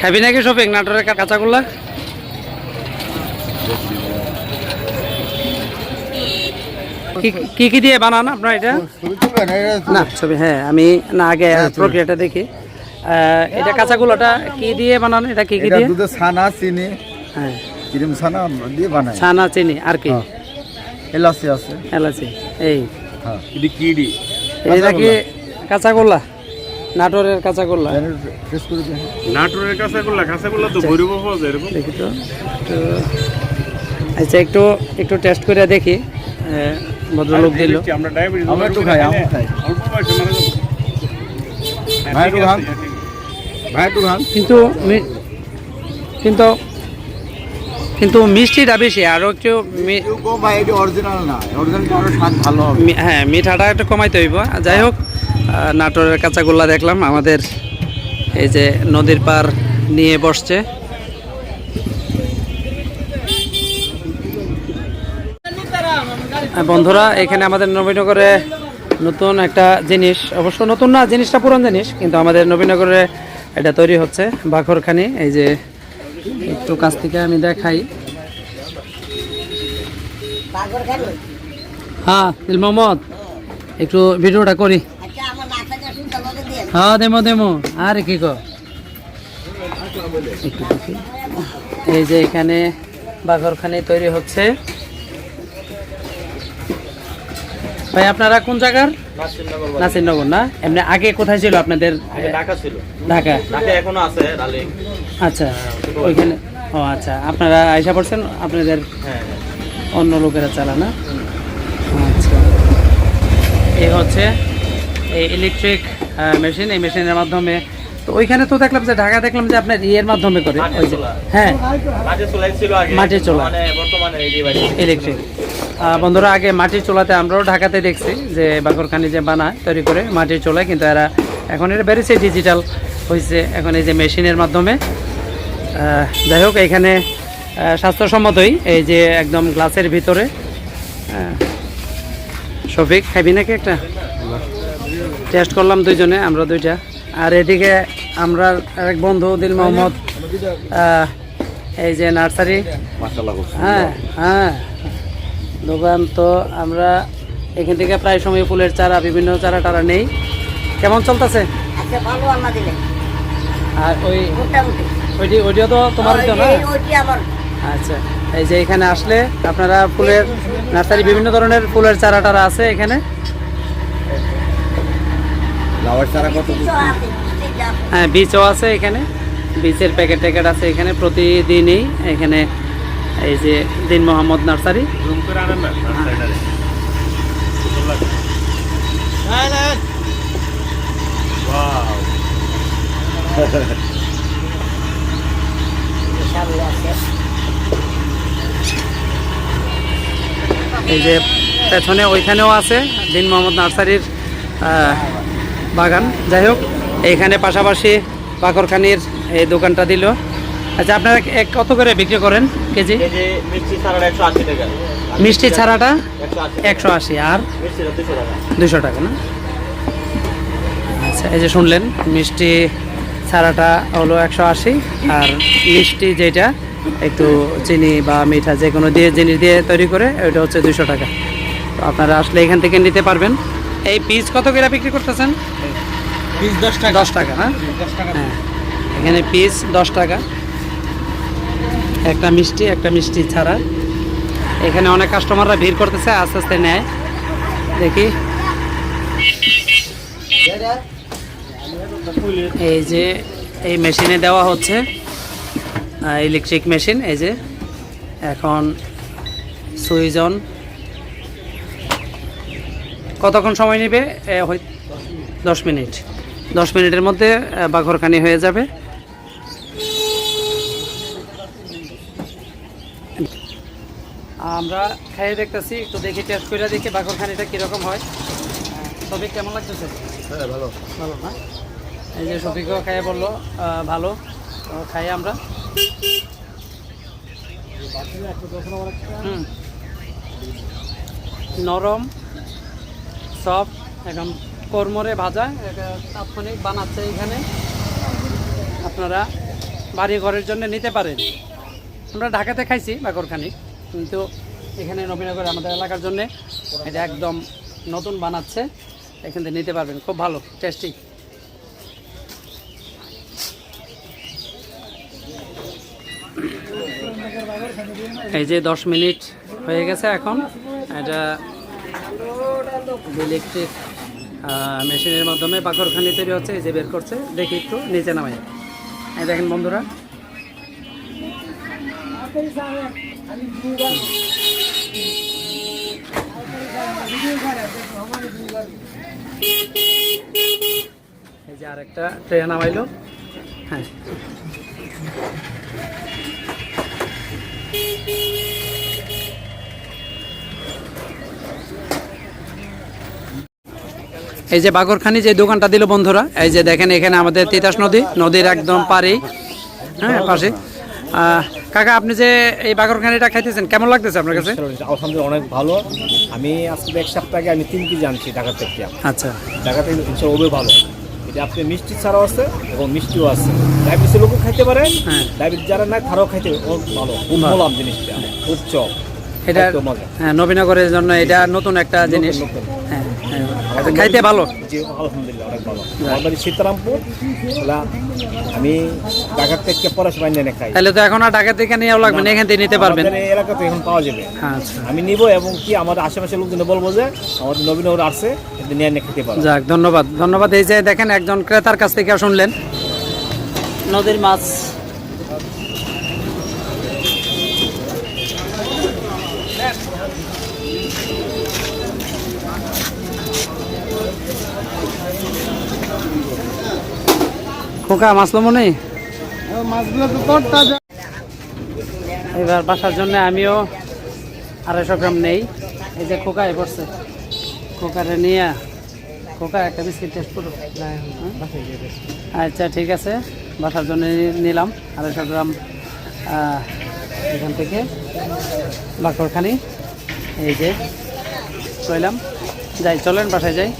খাবি নাকি শপিং নাটোরের কা- কাঁচাগোল্লা? কি- কি কি দিয়ে বানান আপনার এটা? না ছবি হ্যাঁ আমি না আগে প্রক্রিয়াটা দেখি। এটা কাঁচাগোলাটা কি দিয়ে বানান? এটা কি কি দিয়ে? দুধে ছানা চিনি হ্যাঁ। ক্রিম ছানা দিয়ে বানাই। ছানা চিনি আর কি? হ্যাঁ। এলাচি আছে। এলাচি এই। হ্যাঁ। এটা কি কাঁচাগোল্লা? নাটোরের কাঁচাগোল্লা। নাটোরের কাঁচাগোল্লা কাঁচাগোল্লা তো ভৈরব পাওয়া যায় এরকম। দেখি তো আচ্ছা একটু একটু টেস্ট করে দেখি ভদ্রলোক দিল। আমরা ডায়াবেটিস আমরা একটু খাই, আমরা খাই। অল্প বয়সে মারা যাব। হ্যাঁ, ভাই একটু খান। হ্যাঁ, আছে। ভাই একটু খান। কিন্তু কিন্তু কিন্তু মিষ্টিটা বেশি আরও একটু ভাই এটা অরিজিনাল না। অরিজিনাল আরও স্বাদ ভালো হবে? হ্যাঁ মিঠাটা একটু কমাইতে হইব। যাই হোক নাটোরের কাঁচাগোল্লা দেখলাম। আমাদের এই যে নদীর পার নিয়ে বসছে। বন্ধুরা, এখানে আমাদের নবীনগরে নতুন একটা জিনিস। অবশ্য নতুন না, জিনিসটা পুরান জিনিস, কিন্তু আমাদের নবীনগরে এটা তৈরি হচ্ছে বাখরখানি এই যে একটু কাছ থেকে আমি দেখাই। হ্যাঁ মোহাম্মদ একটু ভিডিওটা করি। হ্যাঁ দেমো দেমো। আরে কি কো এই যে এখানে বাঘরখানি তৈরি হচ্ছে। ভাই আপনারা কোন জায়গার? নাসিরনগর। না? এমনি আগে কোথায় ছিল আপনাদের? ঢাকা ছিল। ঢাকা। ঢাকা এখনও আছে আচ্ছা ওইখানে ও আচ্ছা। আপনারা আইসা পড়ছেন? আপনাদের হ্যাঁ। অন্য লোকেরা চালা না? আচ্ছা। এই হচ্ছে এই ইলেকট্রিক মেশিন এই মেশিনের মাধ্যমে। তো ওইখানে তো দেখলাম যে ঢাকা দেখলাম যে আপনার ইয়ের মাধ্যমে করে। ওই যে হ্যাঁ। মাটির চুলা। ইলেকট্রিক বন্ধুরা আগে মাটির চুলাতে আমরাও ঢাকাতে দেখছি যে বাকরখানি যে বানায় তৈরি করে মাটির চুলায় কিন্তু এরা এখন এটা বেরিয়েছে ডিজিটাল হয়েছে এখন এই যে মেশিনের মাধ্যমে। যাই হোক এখানে স্বাস্থ্যসম্মতই এই যে একদম গ্লাসের ভিতরে। শফিক খাবি নাকি একটা? টেস্ট করলাম দুইজনে আমরা দুইটা। আর এদিকে আমরা এক বন্ধু দিল মোহাম্মদ এই যে নার্সারি। হ্যাঁ হ্যাঁ। দোকান তো আমরা এখান থেকে প্রায় সময় ফুলের চারা বিভিন্ন চারা টারা নেই। কেমন চলতেছে? আচ্ছা আর ওই ওইটি ওইটিও তো তোমার তো না? আচ্ছা এই যে এখানে আসলে আপনারা ফুলের নার্সারি বিভিন্ন ধরনের ফুলের চারা টারা আছে এখানে। লাউয়ের চারা কত। হ্যাঁ বীজও আছে এখানে। বীজের প্যাকেট ট্যাকেট আছে এখানে প্রতিদিনই। এখানে এই যে দিন মোহাম্মদ নার্সারি। আছে। এই যে পেছনে ওইখানেও আছে দিন মোহাম্মদ নার্সারির আহ, বাগান। যাই হোক এইখানে পাশাপাশি পাকরখানির এই দোকানটা দিল। আচ্ছা আপনারা এক কত করে বিক্রি করেন কেজি? মিষ্টি ছাড়াটা একশো আশি টাকা। আর মিষ্টি ছাড়াটা একশো আশি। আর দুশো টাকা। দুশো টাকা না? আচ্ছা এই যে শুনলেন মিষ্টি ছাড়াটা হলো একশো আশি আর মিষ্টি যেটা একটু চিনি বা মিঠা যে কোনো দিয়ে জিনিস দিয়ে তৈরি করে ওইটা হচ্ছে দুশো টাকা। তো আপনারা আসলে এখান থেকে নিতে পারবেন। এই পিস কত করে বিক্রি করতেছেন? পিস দশ টাকা। দশ টাকা হ্যাঁ? দশ টাকা হ্যাঁ। এখানে পিস দশ টাকা। একটা মিষ্টি একটা মিষ্টি ছাড়া। এখানে অনেক কাস্টমাররা ভিড় করতেছে আস্তে আস্তে নেয়। দেখি। এই যে এই মেশিনে দেওয়া হচ্ছে ইলেকট্রিক মেশিন এই যে। এখন সুইচ অন। কতক্ষণ সময় নেবে? দশ মিনিট। দশ মিনিটের মধ্যে বাঘরখানি হয়ে যাবে। আমরা খাইয়ে দেখতেছি একটু দেখি টেস্ট করে দেখি বাঘরখানিটা কীরকম হয়। সবই কেমন লাগতেছে? হ্যাঁ ভালো। ভালো না? এই যে শফিকও খাইয়ে বলল ভালো। খাই আমরা। হুম। নরম। সফট একদম কর্মরে ভাজা তাৎক্ষণিক বানাচ্ছে এখানে। আপনারা বাড়ি ঘরের জন্য নিতে পারেন। আমরা ঢাকাতে খাইছি বাকরখানি কিন্তু এখানে নবীনগরে আমাদের এলাকার জন্য এটা একদম নতুন বানাচ্ছে। এখান থেকে নিতে পারবেন, খুব ভালো টেস্টি এই যে দশ মিনিট হয়ে গেছে এখন, এটা ইলেকট্রিক মেশিনের মাধ্যমে পাকড়খানি তৈরি হচ্ছে, এই যে বের করছে। দেখি একটু নিচে নামাই। এই দেখেন বন্ধুরা। এই যে ট্রেন নামাইলো। হ্যাঁ। এই যে বাগরখানি যে দোকানটা দিল বন্ধুরা এই যে দেখেন এখানে আমাদের তিতাস নদী নদীর একদম পাড়ে হ্যাঁ পাশে। কাকা আপনি যে এই বাগরখানিটা খাইতেছেন কেমন লাগতেছে আপনার কাছে? আলহামদুলিল্লাহ অনেক ভালো। আমি আজকে এক সপ্তাহ আগে আমি তিন কেজি আনছি ঢাকা থেকে। আচ্ছা। ঢাকা থেকে ওবে ভালো। এটা আপনি মিষ্টি ছাড়াও আছে এবং মিষ্টিও আছে। লোকও খাইতে পারে হ্যাঁ। ডায়াবেটিস যারা তারাও খাইতে ও ভালো। বললাম জিনিসটা এটা হ্যাঁ নবীনগরের জন্য এটা নতুন একটা জিনিস। হ্যাঁ। খাইতে ভালো? জি আলহামদুলিল্লাহ অনেক ভালো। আমার বাড়ি সীতারামপুর আমি ঢাকা থেকে পড়াশোনা এনে খাই। তাহলে তো এখন আর ঢাকা থেকে নিয়েও লাগবে না এখান থেকে নিতে পারবেন। এই এলাকাতে এখন পাওয়া যাবে। হ্যাঁ আচ্ছা। আমি নিব এবং কি আমাদের আশেপাশের লোকজন বলব যে আমাদের নবীনগর আসছে নিয়ে খেতে পারো। যাক ধন্যবাদ। ধন্যবাদ এই যে দেখেন একজন ক্রেতার কাছ থেকে শুনলেন। নদীর মাছ খোকা মাছ লমো নেই? এবার বাসার জন্য আমিও আড়াইশো গ্রাম নেই। এই যে খোকা এ পড়ছে। খোকারে নিয়ে খোকা একটা বিস্কিট টেস্ট করো? আচ্ছা ঠিক আছে। বাসার জন্য নিলাম আড়াইশো গ্রাম এখান থেকে বাকরখানি এই যে কইলাম। যাই চলেন বাসায় যাই।